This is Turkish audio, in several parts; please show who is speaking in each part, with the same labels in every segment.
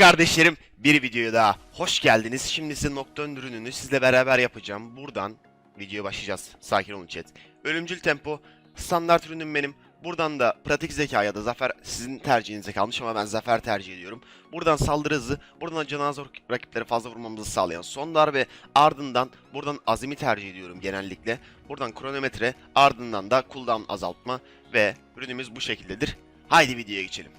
Speaker 1: kardeşlerim bir videoya daha hoş geldiniz. Şimdi size Nocturne ürününü sizle beraber yapacağım. Buradan videoya başlayacağız. Sakin olun chat. Ölümcül tempo standart ürünüm benim. Buradan da pratik zeka ya da zafer sizin tercihinize kalmış ama ben zafer tercih ediyorum. Buradan saldırı hızı, buradan da cenaze rakipleri fazla vurmamızı sağlayan son darbe, ardından buradan azimi tercih ediyorum genellikle. Buradan kronometre, ardından da cooldown azaltma ve ürünümüz bu şekildedir. Haydi videoya geçelim.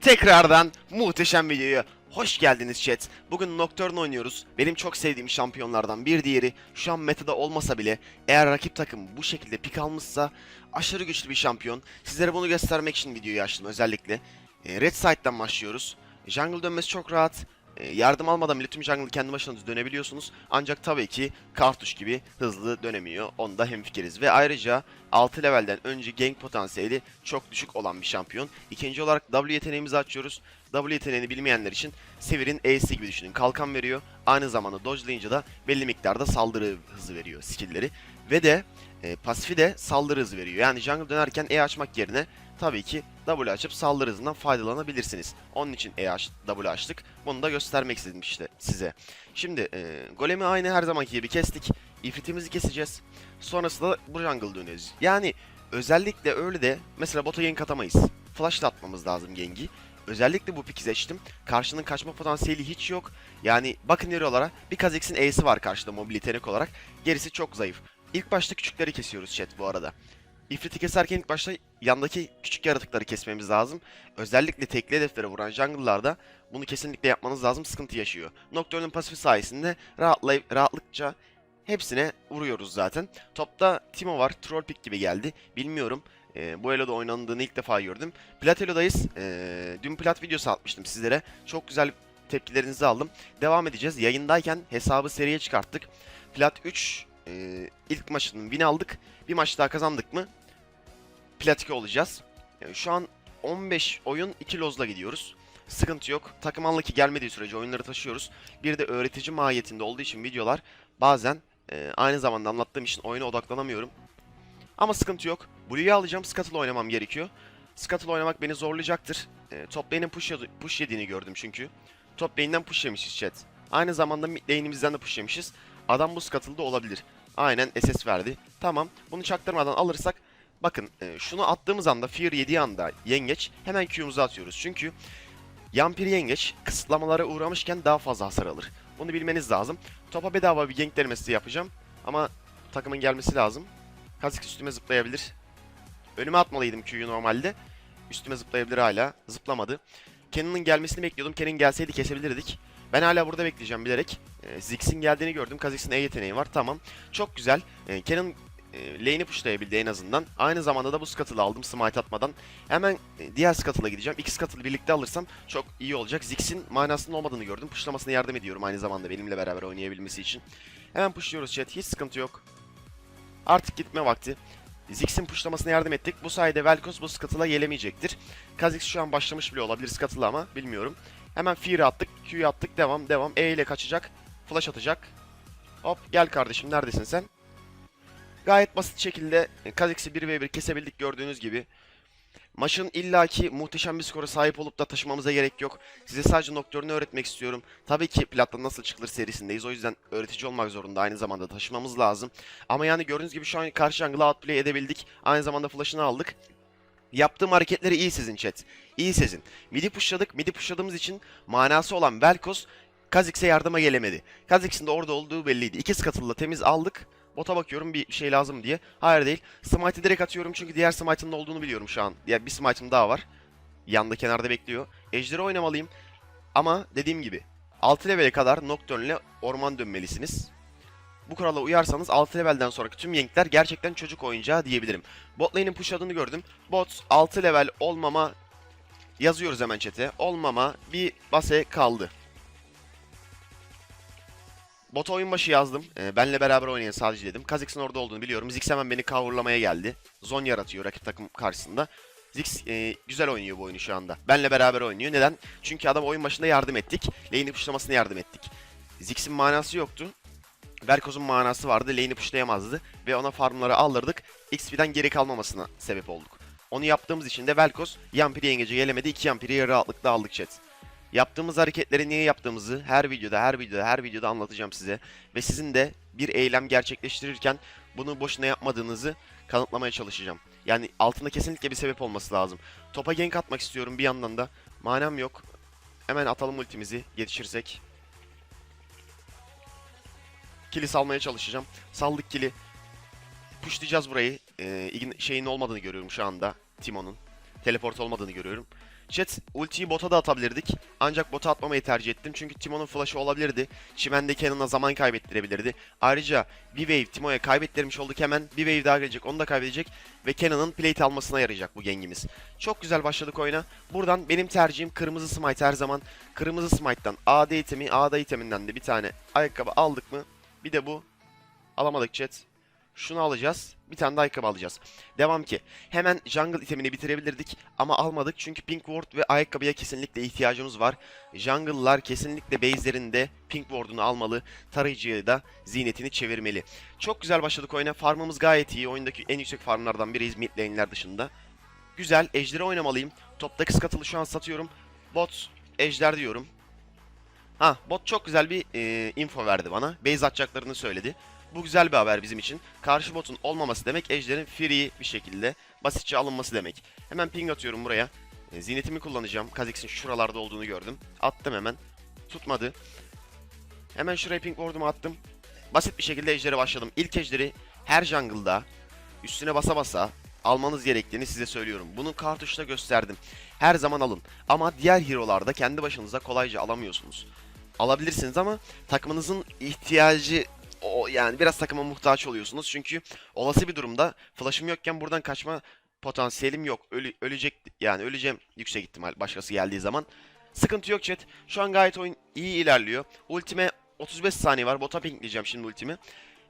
Speaker 1: Tekrardan muhteşem videoya hoş geldiniz chat. Bugün Nocturne oynuyoruz. Benim çok sevdiğim şampiyonlardan bir diğeri. Şu an metada olmasa bile eğer rakip takım bu şekilde pik almışsa aşırı güçlü bir şampiyon. Sizlere bunu göstermek için videoyu açtım özellikle. E, Red Side'dan başlıyoruz. Jungle dönmesi çok rahat. E, yardım almadan bile tüm jungle'ı kendi başınıza dönebiliyorsunuz. Ancak tabii ki kartuş gibi hızlı dönemiyor. Onda hemfikiriz. Ve ayrıca 6 levelden önce gank potansiyeli çok düşük olan bir şampiyon. İkinci olarak W yeteneğimizi açıyoruz. W yeteneğini bilmeyenler için Sevir'in E'si gibi düşünün. Kalkan veriyor. Aynı zamanda dodge'layınca da belli miktarda saldırı hızı veriyor skill'leri. Ve de e, pasifi de saldırı hızı veriyor. Yani jungle dönerken E açmak yerine tabii ki W açıp saldırı hızından faydalanabilirsiniz. Onun için E aç, W açtık. Bunu da göstermek istedim işte size. Şimdi e, golemi aynı her zamanki gibi kestik. İfritimizi keseceğiz. Sonrasında bu jungle dönüyoruz. Yani özellikle öyle de mesela bota gank atamayız. Flash'la atmamız lazım gengi. Özellikle bu piki seçtim. Karşının kaçma potansiyeli hiç yok. Yani bakın yarıyorlara bir Kha'Zix'in E'si var karşıda mobilitenek olarak. Gerisi çok zayıf. İlk başta küçükleri kesiyoruz chat bu arada. İfrit'i keserken ilk başta yandaki küçük yaratıkları kesmemiz lazım. Özellikle tekli hedeflere vuran jungle'larda bunu kesinlikle yapmanız lazım sıkıntı yaşıyor. Nocturne'un pasifi sayesinde rahatlayıp, rahatlıkça hepsine vuruyoruz zaten. Topta Timo var. Troll pick gibi geldi. Bilmiyorum. Ee, bu Elo'da oynandığını ilk defa gördüm. Plat Elo'dayız. Ee, dün plat videosu atmıştım sizlere. Çok güzel tepkilerinizi aldım. Devam edeceğiz. Yayındayken hesabı seriye çıkarttık. Plat 3 e, ilk maçının win aldık. Bir maç daha kazandık mı Plat 2 olacağız. Yani şu an 15 oyun 2 lozla gidiyoruz. Sıkıntı yok. Takım anlaki gelmediği sürece oyunları taşıyoruz. Bir de öğretici mahiyetinde olduğu için videolar bazen e, aynı zamanda anlattığım için oyuna odaklanamıyorum. Ama sıkıntı yok. Blue'yu alacağım. Scuttle oynamam gerekiyor. Scuttle oynamak beni zorlayacaktır. E, top lane'in push, push yediğini gördüm çünkü. Top lane'den push yemişiz chat. Aynı zamanda mid lane'imizden de push yemişiz. Adam bu Scuttle'da olabilir. Aynen SS verdi. Tamam. Bunu çaktırmadan alırsak bakın e, şunu attığımız anda Fear yediği anda yengeç hemen Q'muzu atıyoruz. Çünkü Yampir yengeç kısıtlamalara uğramışken daha fazla hasar alır. Bunu bilmeniz lazım. Topa bedava bir gank denemesi yapacağım. Ama takımın gelmesi lazım. Kazik üstüme zıplayabilir. Önüme atmalıydım Q'yu normalde. Üstüme zıplayabilir hala. Zıplamadı. Kenan'ın gelmesini bekliyordum. Kenan gelseydi kesebilirdik. Ben hala burada bekleyeceğim bilerek. E, Ziggs'in geldiğini gördüm. Kha'Zix'in E yeteneği var. Tamam. Çok güzel. Kenan e, lane'i pushlayabildi en azından. Aynı zamanda da bu Scuttle'ı aldım smite atmadan. Hemen e, diğer Scuttle'a gideceğim. İki Scuttle'ı birlikte alırsam çok iyi olacak. Ziggs'in manasının olmadığını gördüm. Pushlamasına yardım ediyorum aynı zamanda benimle beraber oynayabilmesi için. Hemen pushluyoruz chat. Hiç sıkıntı yok. Artık gitme vakti. Ziggs'in pushlamasına yardım ettik. Bu sayede Velkos bu Scuttle'a gelemeyecektir. Kha'Zix şu an başlamış bile olabilir Scuttle'a ama bilmiyorum. Hemen Fear'ı attık. Q'yu attık. Devam devam. E ile kaçacak. Flash atacak. Hop gel kardeşim neredesin sen? Gayet basit şekilde Kha'Zix'i 1v1 kesebildik gördüğünüz gibi. Maçın illaki muhteşem bir skora sahip olup da taşımamıza gerek yok. Size sadece Nocturne'ü öğretmek istiyorum. Tabii ki Plat'ta nasıl çıkılır serisindeyiz. O yüzden öğretici olmak zorunda. Aynı zamanda taşımamız lazım. Ama yani gördüğünüz gibi şu an karşı jungle'a outplay edebildik. Aynı zamanda flash'ını aldık. Yaptığım hareketleri iyi sizin chat. İyi sizin. Midi pushladık. Midi pushladığımız için manası olan Velkos Kha'Zix'e yardıma gelemedi. Kha'Zix'in de orada olduğu belliydi. İki Scuttle'la temiz aldık. Bota bakıyorum bir şey lazım diye. Hayır değil. Smite'i direkt atıyorum çünkü diğer Smite'ın olduğunu biliyorum şu an. Diğer bir Smite'ım daha var. Yanda kenarda bekliyor. Ejder'i oynamalıyım. Ama dediğim gibi 6 level'e kadar Nocturne ile orman dönmelisiniz. Bu kurala uyarsanız 6 levelden sonraki tüm yankler gerçekten çocuk oyuncağı diyebilirim. Bot lane'in pushladığını gördüm. Bot 6 level olmama yazıyoruz hemen chat'e. Olmama bir base kaldı. Bota oyun başı yazdım. Ee, benle beraber oynayın sadece dedim. Kha'Zix'in orada olduğunu biliyorum. Ziggs hemen beni coverlamaya geldi. Zon yaratıyor rakip takım karşısında. Ziggs e, güzel oynuyor bu oyunu şu anda. Benle beraber oynuyor. Neden? Çünkü adam oyun başında yardım ettik. Lane'i pushlamasına yardım ettik. Ziggs'in manası yoktu. Velkoz'un manası vardı. Lane'i pushlayamazdı. Ve ona farmları aldırdık. XP'den geri kalmamasına sebep olduk. Onu yaptığımız için de Velkoz Yampiri yengece gelemedi. 2 Yampiri yarı rahatlıkla aldık chat. Yaptığımız hareketleri niye yaptığımızı her videoda, her videoda, her videoda anlatacağım size. Ve sizin de bir eylem gerçekleştirirken bunu boşuna yapmadığınızı kanıtlamaya çalışacağım. Yani altında kesinlikle bir sebep olması lazım. Topa gank atmak istiyorum bir yandan da. Manam yok. Hemen atalım ultimizi yetişirsek. Kili salmaya çalışacağım. Saldık kili. Pushlayacağız burayı. Ee, şeyin olmadığını görüyorum şu anda. Timo'nun. Teleport olmadığını görüyorum. Chat ultiyi bota da atabilirdik. Ancak bota atmamayı tercih ettim. Çünkü Timo'nun flash'ı olabilirdi. Çimende Cannon'a zaman kaybettirebilirdi. Ayrıca bir wave Timo'ya kaybettirmiş olduk hemen. Bir wave daha gelecek. Onu da kaybedecek. Ve Cannon'ın plate almasına yarayacak bu gengimiz. Çok güzel başladık oyuna. Buradan benim tercihim kırmızı smite her zaman. Kırmızı smite'dan AD itemi, AD iteminden de bir tane ayakkabı aldık mı? Bir de bu. Alamadık chat. Şunu alacağız. Bir tane de ayakkabı alacağız. Devam ki. Hemen jungle itemini bitirebilirdik ama almadık çünkü pink ward ve ayakkabıya kesinlikle ihtiyacımız var. Jungle'lar kesinlikle base'lerinde pink ward'unu almalı. Tarayıcıya da ziynetini çevirmeli. Çok güzel başladık oyuna. Farmımız gayet iyi. Oyundaki en yüksek farmlardan biriyiz mid lane'ler dışında. Güzel. Ejder'e oynamalıyım. Toptaki skatılı şu an satıyorum. Bot, ejder diyorum. Ha bot çok güzel bir e, info verdi bana. Base atacaklarını söyledi. Bu güzel bir haber bizim için. Karşı botun olmaması demek ejderin free bir şekilde basitçe alınması demek. Hemen ping atıyorum buraya. E, Zinetimi kullanacağım. Kha'Zix'in şuralarda olduğunu gördüm. Attım hemen. Tutmadı. Hemen şuraya ping ward'umu attım. Basit bir şekilde ejdere başladım. İlk ejderi her jungle'da üstüne basa basa almanız gerektiğini size söylüyorum. Bunu kartuşta gösterdim. Her zaman alın. Ama diğer hero'larda kendi başınıza kolayca alamıyorsunuz. Alabilirsiniz ama takımınızın ihtiyacı o yani biraz takıma muhtaç oluyorsunuz. Çünkü olası bir durumda flash'ım yokken buradan kaçma potansiyelim yok. Ölü, ölecek yani öleceğim yüksek ihtimal başkası geldiği zaman. Sıkıntı yok chat. Şu an gayet oyun iyi ilerliyor. Ultime 35 saniye var. Bota pinkleyeceğim şimdi ultimi.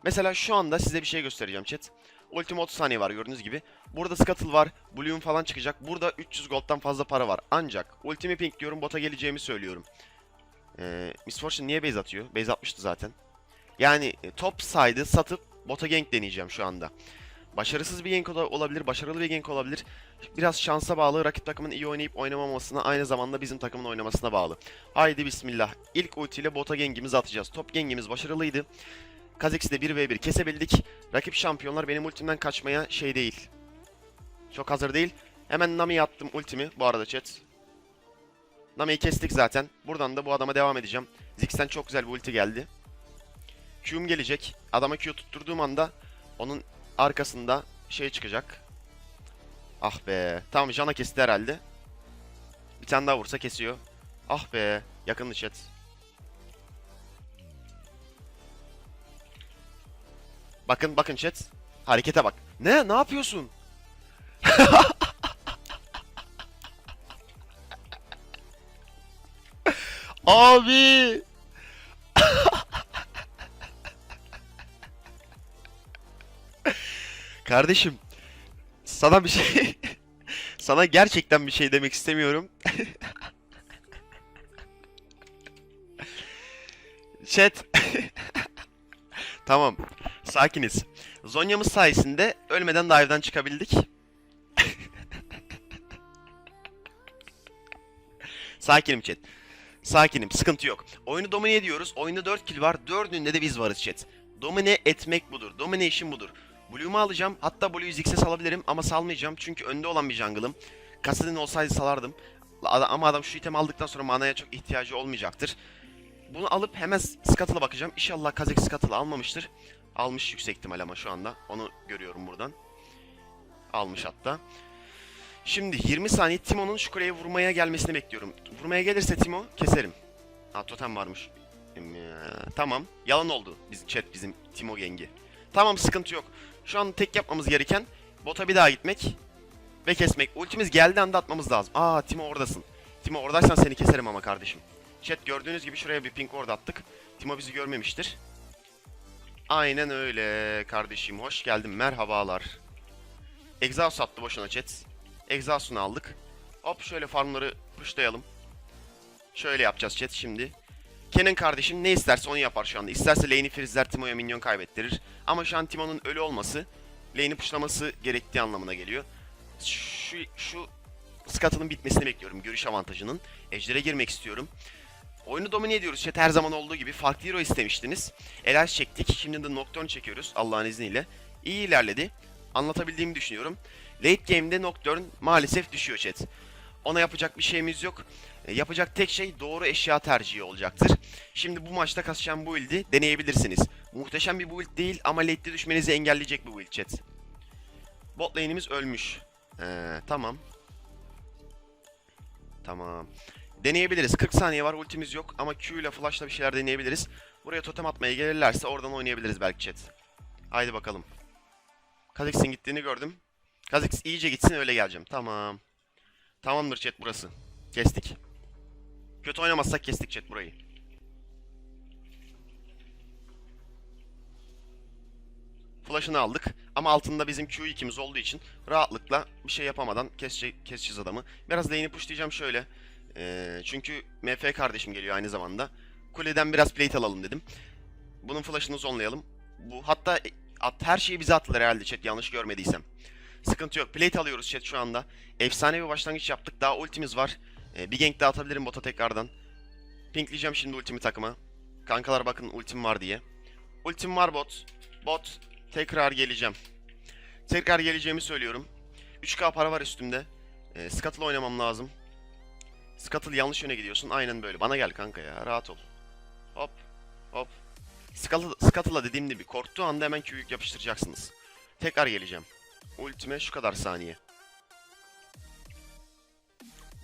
Speaker 1: Mesela şu anda size bir şey göstereceğim chat. Ultime 30 saniye var gördüğünüz gibi. Burada Scuttle var. Bloom falan çıkacak. Burada 300 gold'dan fazla para var. Ancak ultimi pinkliyorum. Bota geleceğimi söylüyorum. Ee, Miss Fortune niye base atıyor? Base atmıştı zaten. Yani e, top side'ı satıp bota gank deneyeceğim şu anda. Başarısız bir gank ola- olabilir, başarılı bir gank olabilir. Biraz şansa bağlı, rakip takımın iyi oynayıp oynamamasına, aynı zamanda bizim takımın oynamasına bağlı. Haydi bismillah. İlk ultiyle bota gengimizi atacağız. Top gengimiz başarılıydı. Kha'Zix'i de 1v1 kesebildik. Rakip şampiyonlar benim ultimden kaçmaya şey değil. Çok hazır değil. Hemen Nami'ye attım ultimi bu arada chat. Nami'yi kestik zaten. Buradan da bu adama devam edeceğim. Ziggs'ten çok güzel bir ulti geldi. Q'um gelecek. Adama Q tutturduğum anda onun arkasında şey çıkacak. Ah be. Tamam Jana kesti herhalde. Bir tane daha vursa kesiyor. Ah be. Yakındı chat. Bakın bakın chat. Harekete bak. Ne? Ne yapıyorsun? Abi. Kardeşim, sana bir şey sana gerçekten bir şey demek istemiyorum. Chat. tamam. Sakiniz. Zonya'mız sayesinde ölmeden dive'dan çıkabildik. Sakinim chat. Sakinim. Sıkıntı yok. Oyunu domine ediyoruz. Oyunda 4 kill var. 4'ünde de biz varız chat. Domine etmek budur. Domination budur. Blue'umu alacağım. Hatta Blue'yu Ziggs'e salabilirim ama salmayacağım. Çünkü önde olan bir jungle'ım. Kassadin olsaydı salardım. Ama adam şu itemi aldıktan sonra manaya çok ihtiyacı olmayacaktır. Bunu alıp hemen Scuttle'a bakacağım. İnşallah Kazek Scuttle'ı almamıştır. Almış yüksek ihtimal ama şu anda. Onu görüyorum buradan. Almış hatta. Şimdi 20 saniye Timo'nun şu kuleye vurmaya gelmesini bekliyorum. Vurmaya gelirse Timo keserim. Ha totem varmış. Tamam. Yalan oldu. Bizim chat bizim Timo gengi. Tamam sıkıntı yok. Şu an tek yapmamız gereken bota bir daha gitmek ve kesmek. Ultimiz geldiği anda atmamız lazım. Aa Timo oradasın. Timo oradaysan seni keserim ama kardeşim. Chat gördüğünüz gibi şuraya bir ping ward attık. Timo bizi görmemiştir. Aynen öyle kardeşim. Hoş geldin. Merhabalar. Exhaust attı boşuna chat. Exhaust'unu aldık. Hop şöyle farmları pushlayalım. Şöyle yapacağız chat şimdi. Kenan kardeşim ne isterse onu yapar şu anda. İsterse lane'i freeze'ler Timo'ya minyon kaybettirir. Ama şu an Timo'nun ölü olması lane'i pushlaması gerektiği anlamına geliyor. Şu, şu Scuttle'ın bitmesini bekliyorum görüş avantajının. Ejder'e girmek istiyorum. Oyunu domine ediyoruz chat her zaman olduğu gibi. Farklı hero istemiştiniz. Elaj çektik. Şimdi de Nocturne çekiyoruz Allah'ın izniyle. İyi ilerledi. Anlatabildiğimi düşünüyorum. Late game'de Nocturne maalesef düşüyor chat. Ona yapacak bir şeyimiz yok. E, Yapacak tek şey doğru eşya tercihi olacaktır. Şimdi bu maçta kasacağım bu build'i deneyebilirsiniz. Muhteşem bir build değil ama late'de düşmenizi engelleyecek bir build chat. Bot lane'imiz ölmüş. Ee, tamam. Tamam. Deneyebiliriz. 40 saniye var ultimiz yok ama Q ile flash'la bir şeyler deneyebiliriz. Buraya totem atmaya gelirlerse oradan oynayabiliriz belki chat. Haydi bakalım. Kha'Zix'in gittiğini gördüm. Kha'Zix iyice gitsin öyle geleceğim. Tamam. Tamamdır chat burası. Kestik. Kötü oynamazsak kestik chat burayı. Flash'ını aldık ama altında bizim Q2'miz olduğu için rahatlıkla bir şey yapamadan kesece keseceğiz adamı. Biraz lane'i pushlayacağım şöyle. Ee, çünkü MF kardeşim geliyor aynı zamanda. Kuleden biraz plate alalım dedim. Bunun flash'ını zonlayalım. Bu hatta e, at, her şeyi bize attılar herhalde chat yanlış görmediysem. Sıkıntı yok. Plate alıyoruz chat şu anda. Efsane bir başlangıç yaptık. Daha ultimiz var. Ee, bir gank daha atabilirim bota tekrardan. Pinkleyeceğim şimdi ultimi takıma. Kankalar bakın ultim var diye. Ultim var bot. Bot. Tekrar geleceğim. Tekrar geleceğimi söylüyorum. 3k para var üstümde. Ee, Scuttle oynamam lazım. Scuttle yanlış yöne gidiyorsun. Aynen böyle. Bana gel kanka ya. Rahat ol. Hop. Hop. Scuttle, Scuttle'a dediğim gibi korktuğu anda hemen Q'yük yapıştıracaksınız. Tekrar geleceğim. Ultime şu kadar saniye.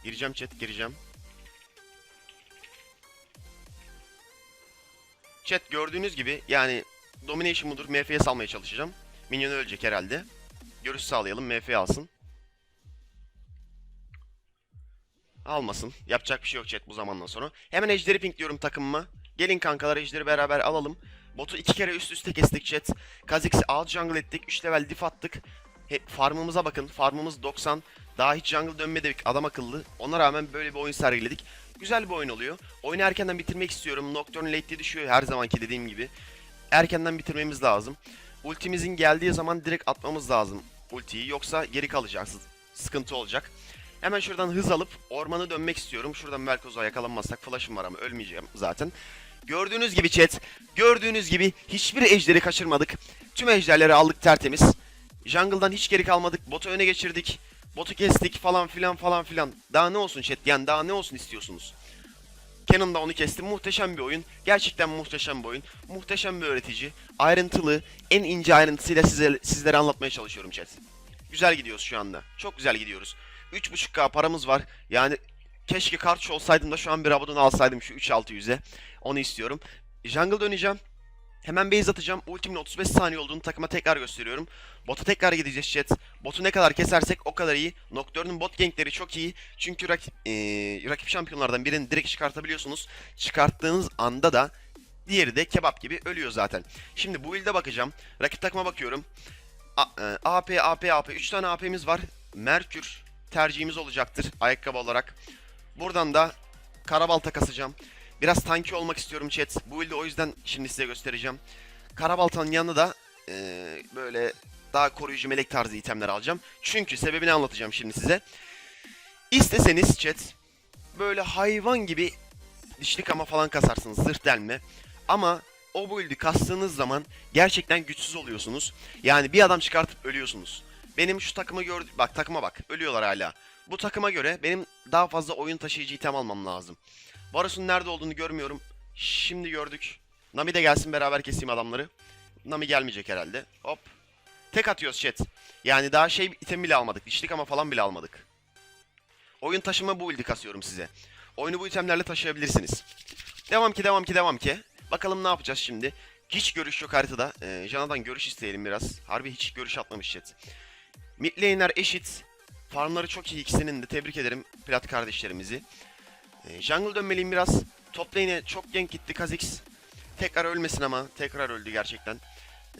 Speaker 1: Gireceğim chat gireceğim. Chat gördüğünüz gibi yani Domination mudur MF'ye salmaya çalışacağım. Minyon ölecek herhalde. Görüş sağlayalım MF alsın. Almasın. Yapacak bir şey yok chat bu zamandan sonra. Hemen Ejder'i pinkliyorum takımıma. Gelin kankalar Ejder'i beraber alalım. Botu iki kere üst üste kestik chat. Kha'Zix'i out jungle ettik. 3 level diff attık. He, farmımıza bakın. Farmımız 90. Daha hiç jungle dönmedik adam akıllı. Ona rağmen böyle bir oyun sergiledik. Güzel bir oyun oluyor. Oyunu erkenden bitirmek istiyorum. Nocturne late'de düşüyor her zamanki dediğim gibi. Erkenden bitirmemiz lazım. Ultimizin geldiği zaman direkt atmamız lazım ultiyi. Yoksa geri kalacaksınız. Sıkıntı olacak. Hemen şuradan hız alıp ormanı dönmek istiyorum. Şuradan Velkoz'a yakalanmazsak flash'ım var ama ölmeyeceğim zaten. Gördüğünüz gibi chat, gördüğünüz gibi hiçbir ejderi kaçırmadık. Tüm ejderleri aldık tertemiz. Jungle'dan hiç geri kalmadık. Botu öne geçirdik. Botu kestik falan filan falan filan. Daha ne olsun chat? Yani daha ne olsun istiyorsunuz? Canon da onu kesti. Muhteşem bir oyun. Gerçekten muhteşem bir oyun. Muhteşem bir öğretici. Ayrıntılı, en ince ayrıntısıyla size, sizlere anlatmaya çalışıyorum chat. Güzel gidiyoruz şu anda. Çok güzel gidiyoruz. 3.5k paramız var. Yani keşke kartuşu olsaydım da şu an bir Rabadon alsaydım şu 3600'e. Onu istiyorum. Jungle döneceğim. Hemen base atacağım. Ultimin 35 saniye olduğunu takıma tekrar gösteriyorum. Bota tekrar gideceğiz chat. Botu ne kadar kesersek o kadar iyi. Nocturne'un bot gankleri çok iyi. Çünkü rak ee, rakip şampiyonlardan birini direkt çıkartabiliyorsunuz. Çıkarttığınız anda da diğeri de kebap gibi ölüyor zaten. Şimdi bu build'e bakacağım. Rakip takıma bakıyorum. A, e, AP, AP, AP. 3 tane AP'miz var. Merkür tercihimiz olacaktır ayakkabı olarak. Buradan da karabalta kasacağım. Biraz tanki olmak istiyorum chat. Bu build'i o yüzden şimdi size göstereceğim. Karabaltanın yanında da eee, böyle daha koruyucu melek tarzı itemler alacağım. Çünkü sebebini anlatacağım şimdi size. İsteseniz chat böyle hayvan gibi dişlik ama falan kasarsınız zırh delme. Ama o build'i kastığınız zaman gerçekten güçsüz oluyorsunuz. Yani bir adam çıkartıp ölüyorsunuz. Benim şu takımı gördü bak takıma bak ölüyorlar hala. Bu takıma göre benim daha fazla oyun taşıyıcı item almam lazım. Varus'un nerede olduğunu görmüyorum. Şimdi gördük. Nami de gelsin beraber keseyim adamları. Nami gelmeyecek herhalde. Hop. Tek atıyoruz chat. Yani daha şey item bile almadık. Dişlik ama falan bile almadık. Oyun taşıma bu build'i kasıyorum size. Oyunu bu itemlerle taşıyabilirsiniz. Devam ki devam ki devam ki. Bakalım ne yapacağız şimdi. Hiç görüş yok haritada. Ee, Jana'dan görüş isteyelim biraz. Harbi hiç görüş atmamış chat. Mid lane'ler eşit. Farmları çok iyi ikisinin de tebrik ederim plat kardeşlerimizi. Ee, jungle dönmeliyim biraz. Top lane'e çok gank gitti Kha'Zix. Tekrar ölmesin ama. Tekrar öldü gerçekten.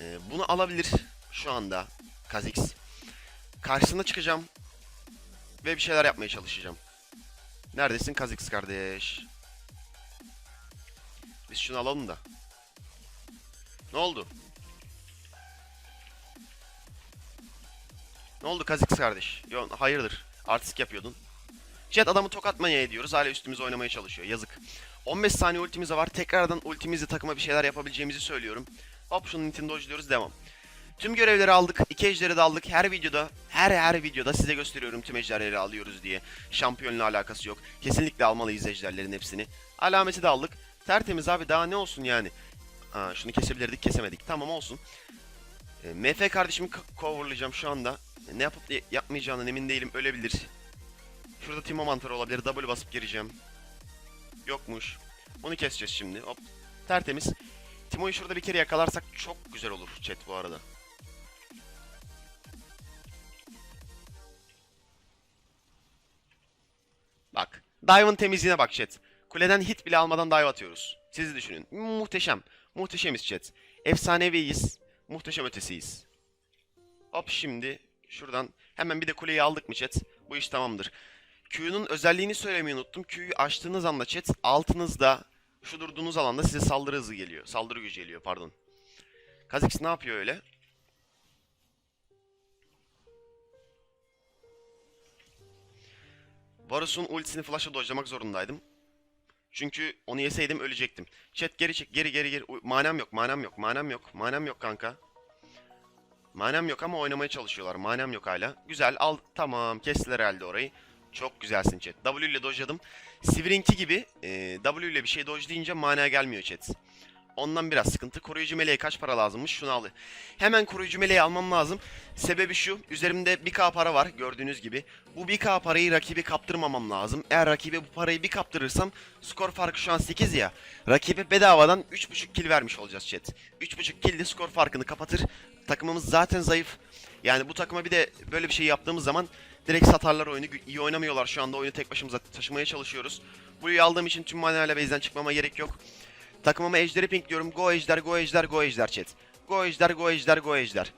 Speaker 1: Ee, bunu alabilir şu anda Kha'Zix. Karşısına çıkacağım. Ve bir şeyler yapmaya çalışacağım. Neredesin Kha'Zix kardeş? Biz şunu alalım da. Ne oldu? Ne oldu Kha'Zix kardeş? Yo, hayırdır? Artistik yapıyordun. Chat adamı tokatmaya ediyoruz. Hala üstümüze oynamaya çalışıyor. Yazık. 15 saniye ultimiz var. Tekrardan ultimizle takıma bir şeyler yapabileceğimizi söylüyorum. Hop şunu Nintendo diyoruz. Devam. Tüm görevleri aldık. iki ejderi de aldık. Her videoda, her her videoda size gösteriyorum tüm ejderleri alıyoruz diye. Şampiyonla alakası yok. Kesinlikle almalıyız ejderlerin hepsini. Alameti de aldık. Tertemiz abi daha ne olsun yani. Aa, şunu kesebilirdik kesemedik. Tamam olsun. E, MF kardeşimi co- coverlayacağım şu anda. E, ne yapıp yapmayacağından emin değilim. Ölebilir. Şurada Timo mantarı olabilir. W basıp gireceğim. Yokmuş. Onu keseceğiz şimdi. Hop. Tertemiz. Timo'yu şurada bir kere yakalarsak çok güzel olur chat bu arada. Bak. Dive'ın temizliğine bak chat. Kuleden hit bile almadan dive atıyoruz. Siz düşünün. Muhteşem. Muhteşemiz chat. Efsaneviyiz. Muhteşem ötesiyiz. Hop şimdi şuradan hemen bir de kuleyi aldık mı chat? Bu iş tamamdır. Q'nun özelliğini söylemeyi unuttum. Q'yu açtığınız anda chat altınızda şu durduğunuz alanda size saldırı hızı geliyor. Saldırı gücü geliyor pardon. Kha'Zix ne yapıyor öyle? Varus'un ultisini flash'a dojlamak zorundaydım. Çünkü onu yeseydim ölecektim. Chat geri çek geri geri geri. Uy, Manam yok manam yok manam yok. Manam yok kanka. Manam yok ama oynamaya çalışıyorlar. Manam yok hala. Güzel al tamam kestiler herhalde orayı. Çok güzelsin chat. W ile dojladım. Sivrinki gibi e, W ile bir şey doj deyince mana gelmiyor chat. Ondan biraz sıkıntı. Koruyucu meleğe kaç para lazımmış? Şunu al. Hemen koruyucu meleği almam lazım. Sebebi şu. Üzerimde 1k para var gördüğünüz gibi. Bu 1k parayı rakibi kaptırmamam lazım. Eğer rakibe bu parayı bir kaptırırsam skor farkı şu an 8 ya. Rakibe bedavadan 3.5 kill vermiş olacağız chat. 3.5 kill de skor farkını kapatır. Takımımız zaten zayıf. Yani bu takıma bir de böyle bir şey yaptığımız zaman direkt satarlar oyunu. İyi oynamıyorlar şu anda. Oyunu tek başımıza taşımaya çalışıyoruz. Burayı aldığım için tüm manayla base'den çıkmama gerek yok. Takımıma ejderi pink diyorum. Go ejder, go ejder, go ejder chat. Go ejder, go ejder, go ejder.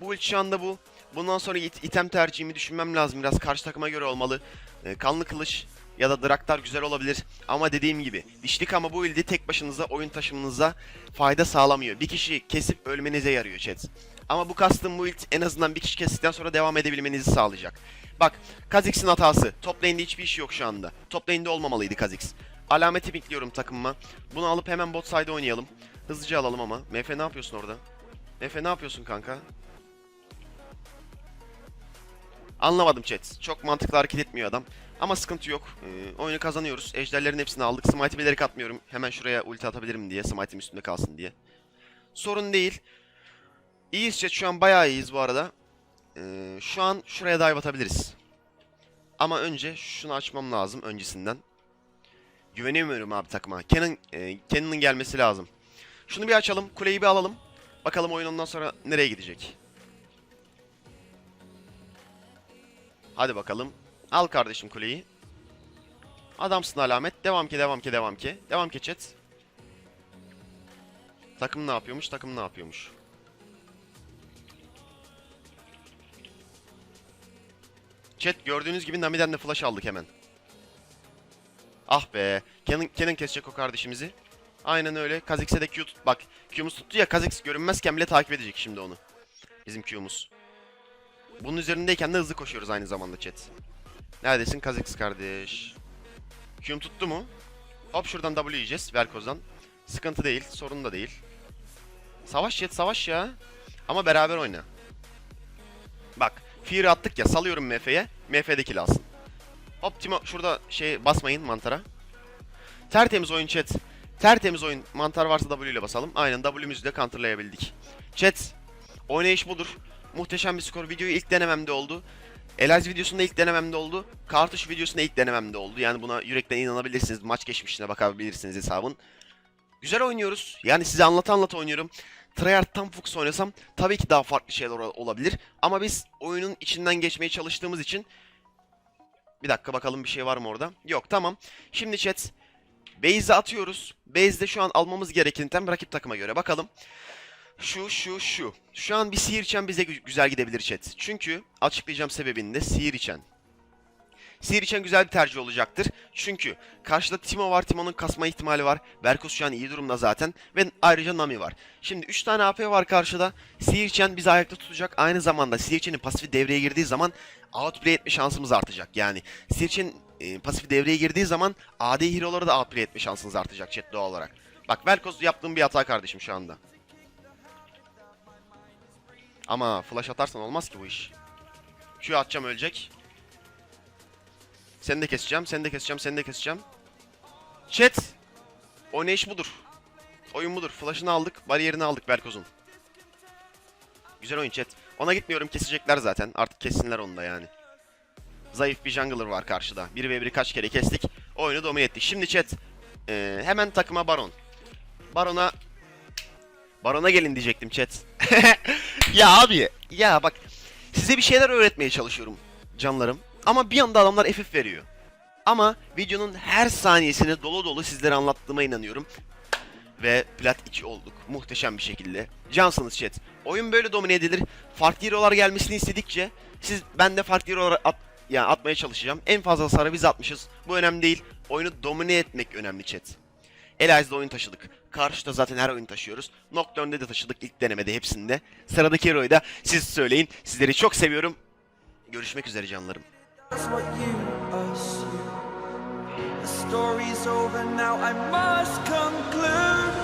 Speaker 1: Bu ilk şu anda bu. Bundan sonra it- item tercihimi düşünmem lazım. Biraz karşı takıma göre olmalı. Ee, kanlı kılıç ya da draktar güzel olabilir. Ama dediğim gibi dişlik ama bu ildi tek başınıza oyun taşımınıza fayda sağlamıyor. Bir kişi kesip ölmenize yarıyor chat. Ama bu kastım bu ilk en azından bir kişi kestikten sonra devam edebilmenizi sağlayacak. Bak Kha'Zix'in hatası. Top lane'de hiçbir işi yok şu anda. Top lane'de olmamalıydı Kha'Zix. Alameti pinkliyorum takımıma. Bunu alıp hemen bot side oynayalım. Hızlıca alalım ama. Mefe ne yapıyorsun orada? Mefe ne yapıyorsun kanka? Anlamadım chat. Çok mantıklı hareket etmiyor adam. Ama sıkıntı yok. Ee, oyunu kazanıyoruz. Ejderlerin hepsini aldık. Smite'i bilerek atmıyorum. Hemen şuraya ulti atabilirim diye. Smite'im üstünde kalsın diye. Sorun değil. İyiyiz chat. Şu an bayağı iyiyiz bu arada. Ee, şu an şuraya dive atabiliriz. Ama önce şunu açmam lazım öncesinden. Güvenemiyorum abi takıma. Kenan, e, gelmesi lazım. Şunu bir açalım. Kuleyi bir alalım. Bakalım oyun ondan sonra nereye gidecek. Hadi bakalım. Al kardeşim kuleyi. Adamsın alamet. Devam ki devam ki devam ki. Devam ki chat. Takım ne yapıyormuş? Takım ne yapıyormuş? Chat gördüğünüz gibi Nami'den de flash aldık hemen. Ah be. Kenan, Kenan kesecek o kardeşimizi. Aynen öyle. Kha'Zix'e de Q tut. Bak Q'muz tuttu ya Kha'Zix görünmezken bile takip edecek şimdi onu. Bizim Q'muz. Bunun üzerindeyken de hızlı koşuyoruz aynı zamanda chat. Neredesin Kha'Zix kardeş? Q'm tuttu mu? Hop şuradan W yiyeceğiz Velkoz'dan. Sıkıntı değil. Sorun da değil. Savaş chat savaş ya. Ama beraber oyna. Bak. Fear attık ya salıyorum MF'ye. MF'de kill alsın. Hop Timo şurada şey basmayın mantara. Tertemiz oyun chat. Tertemiz oyun. Mantar varsa W ile basalım. Aynen W'müzü de counterlayabildik. Chat. Oynayış budur. Muhteşem bir skor. Videoyu ilk denememde oldu. Elaz videosunda ilk denememde oldu. Kartuş videosunda ilk denememde oldu. Yani buna yürekten inanabilirsiniz. Maç geçmişine bakabilirsiniz hesabın. Güzel oynuyoruz. Yani size anlata anlata oynuyorum. Tryhard tam Fox oynasam tabii ki daha farklı şeyler ol- olabilir. Ama biz oyunun içinden geçmeye çalıştığımız için bir dakika bakalım bir şey var mı orada? Yok tamam. Şimdi chat Base'i atıyoruz. Base'de şu an almamız gereken item rakip takıma göre. Bakalım. Şu, şu, şu. Şu an bir sihir içen bize gü- güzel gidebilir chat. Çünkü açıklayacağım sebebini de sihir içen. Sihir içen güzel bir tercih olacaktır. Çünkü karşıda Timo var. Timo'nun kasma ihtimali var. Berkus şu an iyi durumda zaten. Ve ayrıca Nami var. Şimdi 3 tane AP var karşıda. Sihir içen bizi ayakta tutacak. Aynı zamanda Sihir içenin pasifi devreye girdiği zaman outplay etme şansımız artacak. Yani Sihir için e, pasifi devreye girdiği zaman AD hero'ları da outplay etme şansınız artacak chat doğal olarak. Bak Velkos yaptığım bir hata kardeşim şu anda. Ama flash atarsan olmaz ki bu iş. Q atacağım ölecek. Seni de keseceğim, seni de keseceğim, seni de keseceğim. Chat. Oynayış budur. Oyun budur. Flash'ını aldık, bariyerini aldık Velkoz'un. Güzel oyun chat. Ona gitmiyorum kesecekler zaten. Artık kessinler onu da yani. Zayıf bir jungler var karşıda. 1v1'i kaç kere kestik. Oyunu domine ettik. Şimdi chat. eee, hemen takıma Baron. Baron'a Baron'a gelin diyecektim chat. ya abi ya bak size bir şeyler öğretmeye çalışıyorum canlarım. Ama bir anda adamlar FF veriyor. Ama videonun her saniyesini dolu dolu sizlere anlattığıma inanıyorum. Ve plat 2 olduk. Muhteşem bir şekilde. Cansınız chat. Oyun böyle domine edilir. Farklı hero'lar gelmesini istedikçe siz ben de farklı hero'lar at, yani atmaya çalışacağım. En fazla hasarı biz atmışız. Bu önemli değil. Oyunu domine etmek önemli chat. Elias'da oyun taşıdık. Karşıda zaten her oyun taşıyoruz. Nocturne'de de taşıdık ilk denemede hepsinde. Sıradaki hero'yu da siz söyleyin. Sizleri çok seviyorum. Görüşmek üzere canlarım.
Speaker 2: The story's over now, I must conclude.